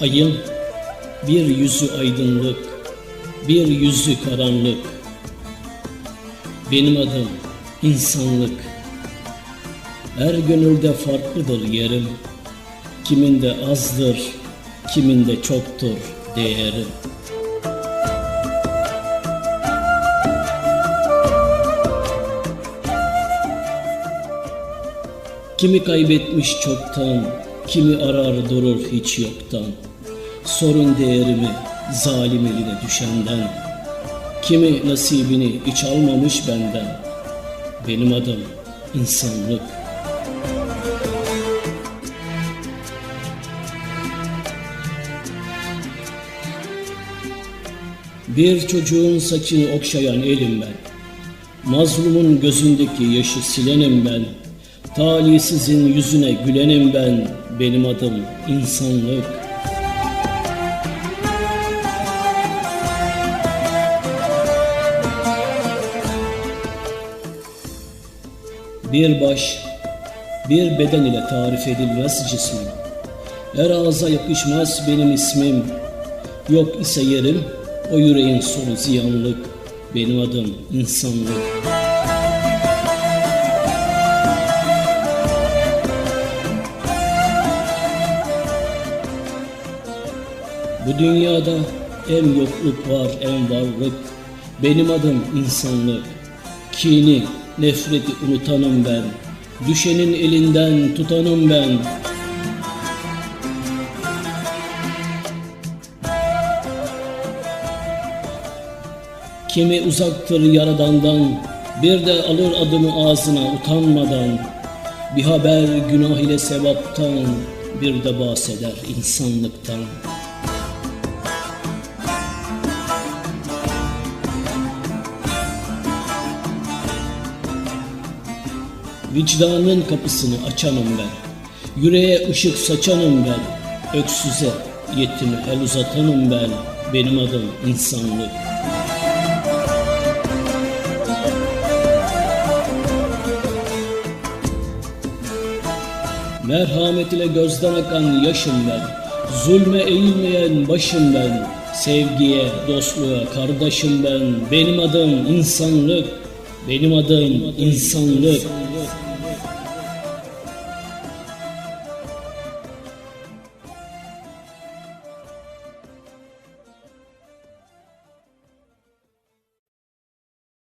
Ayın bir yüzü aydınlık, bir yüzü karanlık. Benim adım insanlık. Her gönülde farklıdır yerim. Kiminde azdır, kiminde çoktur değerim. Kimi kaybetmiş çoktan, kimi arar durur hiç yoktan. Sorun değerimi zalim eline düşenden. Kimi nasibini hiç almamış benden. Benim adım insanlık. Bir çocuğun saçını okşayan elim ben. Mazlumun gözündeki yaşı silenim ben. Talihsizin yüzüne gülenim ben. Benim adım insanlık. Bir baş, bir beden ile tarif edilmez cismim. Her ağza yakışmaz benim ismim. Yok ise yerim, o yüreğin sonu ziyanlık. Benim adım insanlık. Bu dünyada hem yokluk var hem varlık. Benim adım insanlık. Kini, nefreti unutanım ben. Düşenin elinden tutanım ben. Kimi uzaktır yaradandan, bir de alır adımı ağzına utanmadan. Bir haber günah ile sevaptan, bir de bahseder insanlıktan. Vicdanın kapısını açanım ben. Yüreğe ışık saçanım ben. Öksüze, yetime el uzatanım ben. Benim adım insanlık. Merhamet ile gözden akan yaşım ben. Zulme eğilmeyen başım ben. Sevgiye, dostluğa kardeşim ben. Benim adım insanlık. Benim adım insanlık.